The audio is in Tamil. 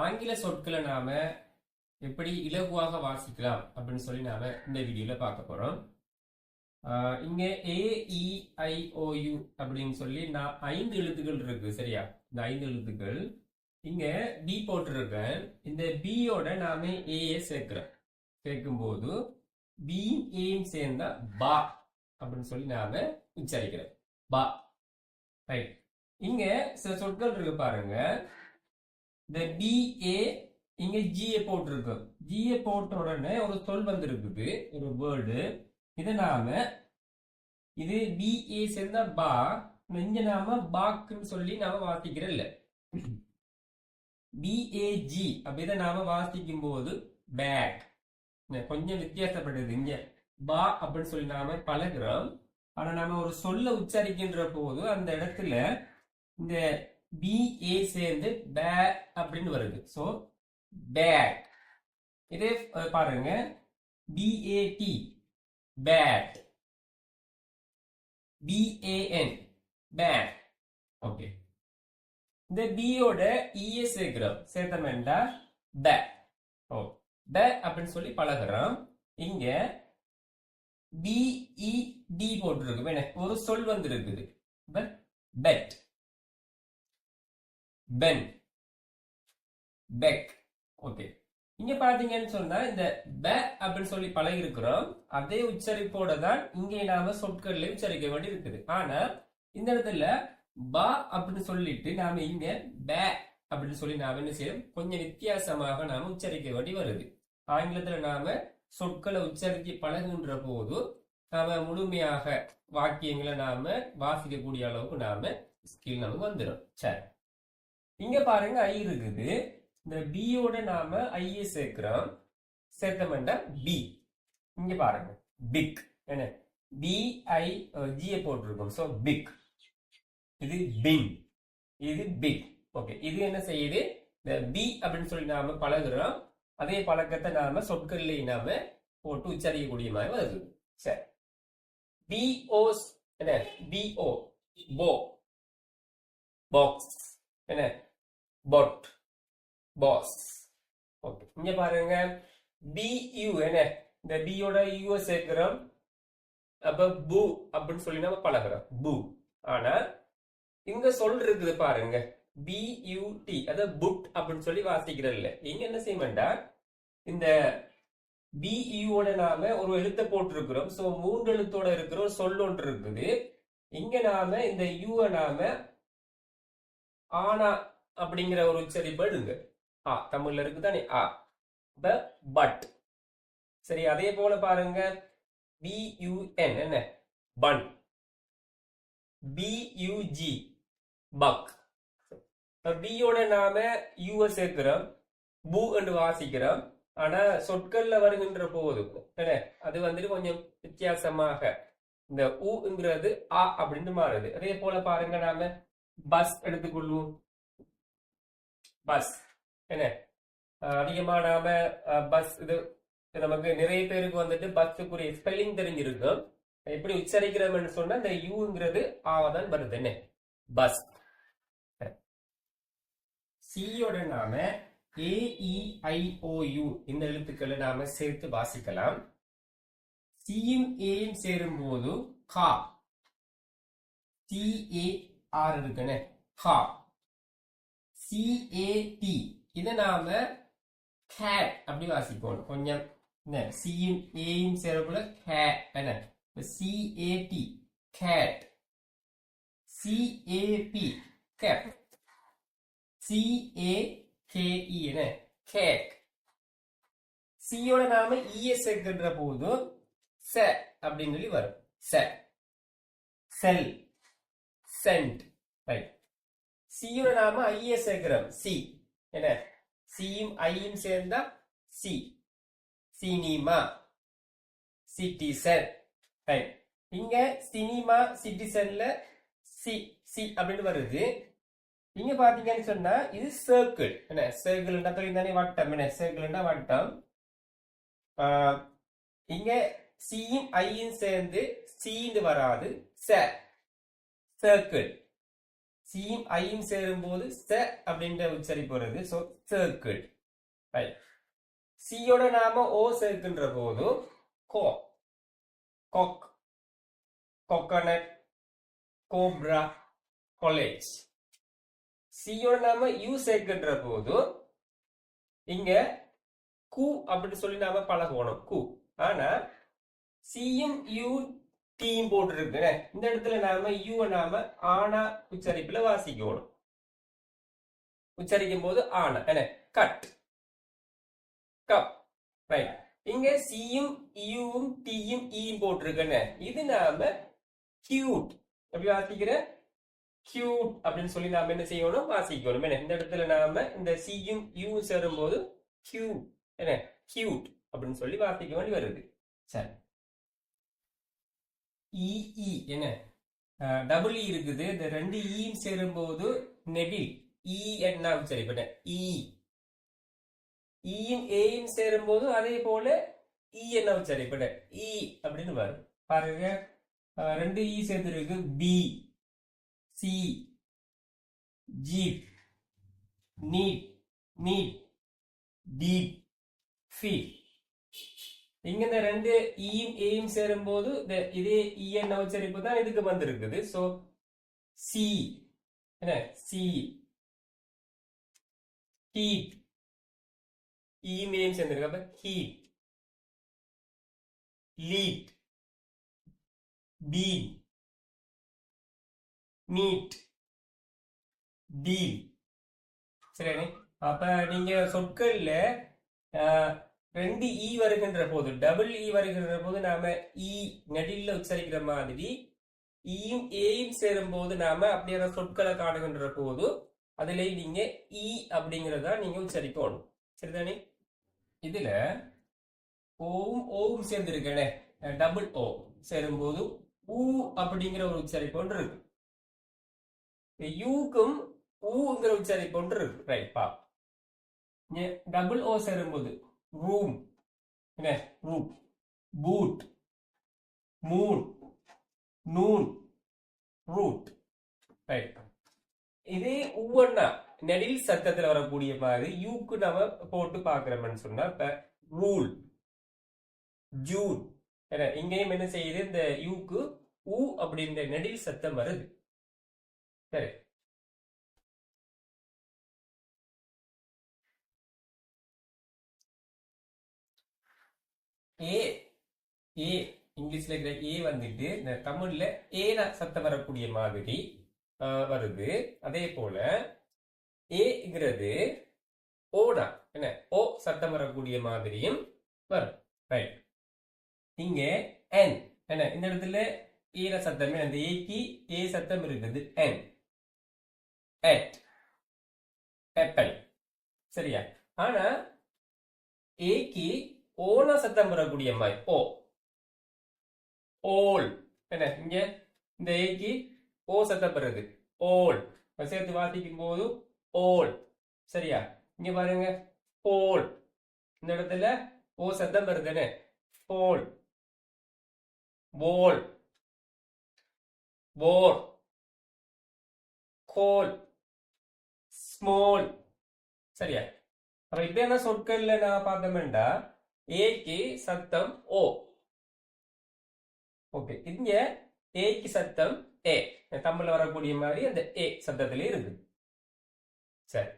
ஆங்கில சொற்களை நாம எப்படி இலகுவாக வாசிக்கலாம் அப்படின்னு சொல்லி நாம இந்த வீடியோல பார்க்க போறோம். இங்க ஏஇஐஓயு அப்படின்னு சொல்லி நான் ஐந்து எழுத்துக்கள் இருக்கு சரியா? இந்த ஐந்து எழுத்துக்கள். இங்க பி போட்டிருக்கேன். இந்த பியோட நாம ஏஏ சேர்க்கிறோம். போது பி ஏம் சேர்ந்தா பா அப்படின்னு சொல்லி நாம உச்சரிக்கிறோம். பா. ரைட் இங்க சில சொற்கள் இருக்கு பாருங்க. இந்த பி ஏ இங்க ஜிஏ போட்டிருக்கு. ஜிஏ போட்ட உடனே ஒரு சொல் வந்திருக்குது. ஒரு வேர்டு இதை நாம இது பிஏ சேர்ந்தா பா இங்க நாம பாக்குன்னு சொல்லி நாம வாசிக்கிறோம் இல்ல. பிஏஜி அப்படி இதை நாம வாசிக்கும் போது பேக் கொஞ்சம் வித்தியாசப்படுது. இங்க பா அப்படின்னு சொல்லி நாம பழகுறோம். ஆனா நாம ஒரு சொல்ல உச்சரிக்கின்ற போது அந்த இடத்துல இந்த பிஏ சேர்ந்து பே அப்படின்னு வருது. ஸோ பேட் இதே பாருங்க. B A T bat B A N bat okay இந்த பியோட இஏ e சேர்க்கிறோம். சேர்த்தமெண்டா பே ஓ பே oh, அப்படின்னு சொல்லி பழகுறோம். இங்க பிஇடி e, போட்டிருக்கு ஒரு சொல் வந்து இருக்குது பெட் பென் பெக் ஓகே இங்க பாத்தீங்கன்னு சொன்னா இந்த ப அப்படின்னு சொல்லி பழகி இருக்கிறோம் அதே உச்சரிப்போட தான் இங்கே நாம சொற்களில் உச்சரிக்க வேண்டி இருக்குது ஆனா இந்த இடத்துல பா அப்படின்னு சொல்லிட்டு நாம இங்க ப அப்படின்னு சொல்லி நாம என்ன செய்யறோம்? கொஞ்சம் வித்தியாசமாக நாம உச்சரிக்க வேண்டி வருது. ஆங்கிலத்துல நாம சொற்களை உச்சரித்து பழகுன்ற போது நாம முழுமையாக வாக்கியங்களை நாம வாசிக்கக்கூடிய அளவுக்கு நாம ஸ்கில் நமக்கு வந்துடும் சரி. இங்க பாருங்க ஐ இருக்குது. இந்த பியோட நாம ஐஏ சேர்க்கிறோம். சேர்த்தமெண்டா பி இங்க பாருங்க. பிக் என்ன? பி ஐ ஜியை போட்டிருக்கோம். ஸோ பிக் இது பின் இது பிக் ஓகே இது என்ன செய்யுது? இந்த பி அப்படின்னு சொல்லி நாம பழகுறோம். அதே பழக்கத்தை நாம சொற்கள்லையும் நாம போட்டு உச்சரிக்கக்கூடிய மாதிரி வருது. சரி. பிஓ என்ன? பிஓ போ பாக்ஸ் என்ன பொட் பாஸ் ஓகே இங்க பாருங்க பியூ என்ன இந்த பியோட யூ சேர்க்கிறோம் அப்ப பூ அப்படின்னு சொல்லி நம்ம பழகுறோம் பூ ஆனா இங்க சொல் இருக்குது பாருங்க பியூடி அத புட் அப்படின்னு சொல்லி வாசிக்கிறது இல்ல இங்க என்ன செய்ய வேண்டாம் இந்த பியூட நாம ஒரு எழுத்தை போட்டிருக்கிறோம் சோ மூன்று எழுத்தோட இருக்கிற ஒரு சொல் ஒன்று இருக்குது இங்க நாம இந்த யூவை நாம ஆனா அப்படிங்கிற ஒரு உச்சரிப்பு எடுங்க ஆ தமிழ்ல இருக்கு தானே ஆ. ப பட். சரி அதே போல பாருங்க. பியூஎன் என்ன? பன். PUG pug. பியோட நாம யூஎஸ் சேர்க்கிறோம். பூ என்று வாசிக்கிறோம். ஆனா சொற்கள்ல வருகின்ற போது என்ன? அது வந்துட்டு கொஞ்சம் வித்தியாசமாக. இந்த ஊங்கிறது ஆ அப்படின்னு மாறுது. அதே போல பாருங்க நாம. பஸ் எடுத்துக்கொள்வோம். பஸ் என்ன? அதிகமா நாம பஸ் இது இது நமக்கு நிறைய பேருக்கு வந்துட்டு பஸ்ஸுக்குரிய ஸ்பெல்லிங் தெரிஞ்சிருக்கும். எப்படி உச்சரிக்கிறோம்னு சொன்னா இந்த யூங்கிறது ஆவதான் வருது. என்ன? பஸ் சியோட நாம ஏஇஐஓயு இந்த எழுத்துக்களை நாம சேர்த்து வாசிக்கலாம். சியும் ஏயும் சேரும் போது கா. சிஏ ஆர் இருக்குன்னு. ஹா. சிஏடி இதை நாம? கேட் அப்படி வாசிப்போம். கொஞ்சம் என்ன சியும் ஏயும் சேரக்குள்ள ஹே என்ன? C A T cat C A P cap C A K E என்ன? கேக் சியோட நாம e இஎஸ் சேர்க்கின்ற போது ச அப்படின்னு சொல்லி வரும். ச. செல். சென்ட் ரைட் சியோட நாம ஐஎஸ் சேர்க்கிறோம். சி என்ன? சியும் ஐயும் சேர்ந்தா சி சினிமா. சிட்டிசன் ரைட் இங்க சினிமா சிட்டிசன்ல சி சி அப்படின்னு வருது. இங்க பாத்தீங்கன்னு சொன்னா இது சர்க்கிள் என்ன? சர்க்கிள் தானே வட்டம். என்ன? சர்க்கிள்னா வட்டம். இங்க சியும் ஐயும் சேர்ந்து சீன்னு வராது. ச. சர்க்கிள் சியும் ஐயும் சேரும் போது ச அப்படின்ற உச்சரிப்பு வருது. ஸோ சர்க்கிள் ரைட் சியோட நாம ஓ சேர்க்கின்ற போது கோ கொக் கொக்கனட் கோப்ரா காலேஜ் சியோட நாம யூ சேர்க்கின்ற போது இங்க கு அப்படின்னு சொல்லி நாம பழகணும் கு. ஆனா சியும் யூ டீம் போட்டுருக்கு இந்த இடத்துல நாம யூ நாம ஆனா உச்சரிப்புல வாசிக்கணும். உச்சரிக்கும் போது ஆனா என்ன? கட் கப் ரைட் இங்க சியும் யூவும் e டீயும் ஈயும் e போட்டிருக்கேன்னு இது நாம கியூட் எப்படி வாசிக்கிற கியூட் அப்படின்னு சொல்லி நாம என்ன செய்யணும்? வாசிக்கணும் என்ன? இந்த இடத்துல நாம இந்த சியும் யூ சேரும் போது கியூ என்ன? கியூட் அப்படின்னு சொல்லி வாசிக்க வேண்டி வருது. சரி. இஇ என்ன? டபுள் இ e இருக்குது. இந்த ரெண்டு இன்னு சேரும்போது நெடில் இ என்ன உச்சரிப்பேன் இ ஈயும் ஏயும் சேரும்போது அதே போல இ என்ன உச்சரிப்பேன் இ அப்படின்னு வரும். பாருங்க. ரெண்டு இ சேர்ந்துருக்கு. P C jeep need need deep feet இங்க இந்த ரெண்டு ஈயும் ஏயும் சேரும்போது இந்த இதே இஎன் உச்சரிப்பு தான் இதுக்கு வந்திருக்குது. சோ சி என்ன? சி ஹீட் ஈயும் ஏயும் சேர்ந்திருக்கு. அப்ப heat lead bean meat deal சரியானே அப்ப நீங்க சொற்கள்ல ரெண்டு e இ வருகின்ற போது டபுள் இ e வருகின்ற போது நாம இ நெடில்ல உச்சரிக்கிற மாதிரி ஈயும் ஏயும் சேரும் போது நாம அப்படியான சொற்களை காணுகின்ற போது அதுல நீங்க இ அப்படிங்கறத நீங்க உச்சரிக்கணும். சரிதானே? இதுல ஓவும் ஓவும் சேர்ந்து இருக்கனே டபுள் ஓ சேரும் போது ஊ அப்படிங்கிற ஒரு உச்சரிப்பு ஒன்று இருக்கு. யூக்கும் ஊங்கிற உச்சரிப்பு ஒன்று இருக்கு. ரைட் பா டபுள் ஓ சேரும்போது ரூம் என்ன room boot moon noon root right இதே ஒவ்வொன்னா நெடில் சத்தத்துல வரக்கூடிய மாதிரி யூக்கு நாம போட்டு பாக்குறோம்னு சொன்னா இப்ப ரூல் ஜூன் என்ன இங்கேயும் என்ன செய்யுது இந்த யூக்கு ஊ அப்படின்ற நெடில் சத்தம் வருது சரி ஏ ஏ இங்கிலீஷ்ல இருக்கிற ஏ வந்துட்டு இந்த தமிழ்ல ஏன சத்தம் வரக்கூடிய மாதிரி வருது. அதே போல ஏங்கிறது ஓடா என்ன? ஓ சத்தம் வரக்கூடிய மாதிரியும் வரும். ரைட் இங்க என் என்ன? இந்த இடத்துல ஈர சத்தமே அந்த ஏக்கு ஏ சத்தம் இருக்கிறது என் எட் ஆப்பிள் சரியா? ஆனா ஏக்கு ஓல சத்தம் பெறக்கூடிய மாதிரி. ஓ ஓல் என்ன? இங்க இந்த ஏக்கு ஓ சத்தம் வருது ஓல் சேர்த்து வாசிக்கும் போது ஓல் சரியா? இங்க பாருங்க. ஓல் இந்த இடத்துல ஓ சத்தம் பெறுதுன்னு போல் போல் போர் கோல் ஸ்மோல் சரியா? அப்ப என்ன சொற்கள்ல நான் பார்த்தோம்டா ஏக்கு சத்தம் ஓ. ஓகே இங்க ஏக்கு சத்தம் ஏ. தமிழ்ல வரக்கூடிய மாதிரி அந்த ஏ சத்தத்திலே இருக்கு. சரி.